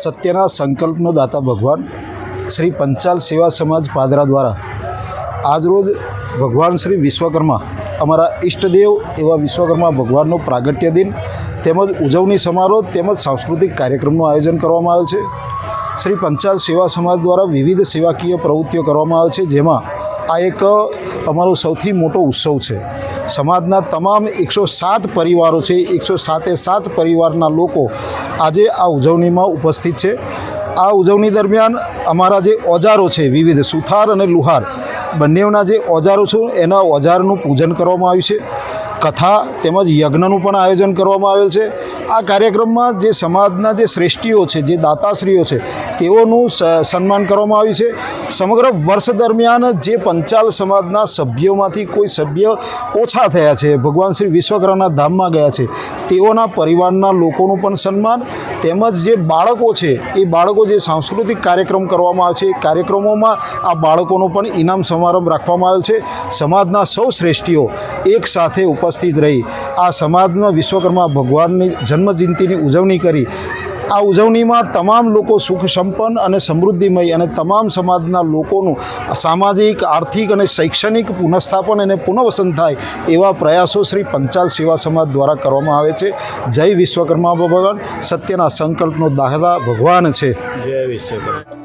સત્યના સંકલ્પનો દાતા ભગવાન શ્રી પંચાલ સેવા સમાજ પાદરા દ્વારા આજરોજ ભગવાન શ્રી વિશ્વકર્મા, અમારા ઈષ્ટદેવ એવા વિશ્વકર્મા ભગવાનનો પ્રાગટ્ય દિન તેમજ ઉજવણી સમારોહ તેમજ સાંસ્કૃતિક કાર્યક્રમનું આયોજન કરવામાં આવે છે. શ્રી પંચાલ સેવા સમાજ દ્વારા વિવિધ સેવાકીય પ્રવૃત્તિઓ કરવામાં આવે છે, જેમાં આ એક અમારો સૌથી મોટો ઉત્સવ છે. સમાજના તમામ એકસો સાત પરિવારો છે, એકસો સાતે સાત પરિવારના લોકો આજે આ ઉજવણીમાં ઉપસ્થિત છે. આ ઉજવણી દરમિયાન અમારા જે ઓજારો છે, વિવિધ સુથાર અને લુહાર, બંનેના જે ઓજારો છે, એના ઓજારનું પૂજન કરવામાં આવ્યું છે. કથા તેમજ યજ્ઞનું પણ આયોજન કરવામાં આવેલ છે. આ કાર્યક્રમમાં જે સમાજના જે શ્રેષ્ઠીઓ છે, જે દાતાશ્રીઓ છે, તેઓનું સન્માન કરવામાં આવ્યું છે. સમગ્ર વર્ષ દરમિયાન જે પંચાલ સમાજના સભ્યોમાંથી કોઈ સભ્ય ઓછા થયા છે, ભગવાન શ્રી વિશ્વકર્માના ધામમાં ગયા છે, તેઓના પરિવારના લોકોનું પણ સન્માન, તેમજ જે બાળકો છે, એ બાળકો જે સાંસ્કૃતિક કાર્યક્રમ કરવામાં આવે છે કાર્યક્રમોમાં આ બાળકોનો પણ ઇનામ સમારંભ રાખવામાં આવેલ છે. સમાજના સૌ શ્રેષ્ઠીઓ એક સાથે ઉપસ્થિત રહી. આ સમાજમાં વિશ્વકર્મા ભગવાનની જન્મજયંતિની ઉજવણી કરી. આ ઉજવણીમાં તમામ લોકો સુખ સંપન્ન અને સમૃદ્ધિમય અને તમામ સમાજના લોકોનું સામાજિક, આર્થિક અને શૈક્ષણિક પુનઃસ્થાપન અને પુનઃવસન થાય એવા પ્રયાસો શ્રી પંચાલ સેવા સમાજ દ્વારા કરવામાં આવે છે. જય વિશ્વકર્મા ભગવાન. સત્યના સંકલ્પનો દાહદા ભગવાન છે. જય વિશ્વકર્મા.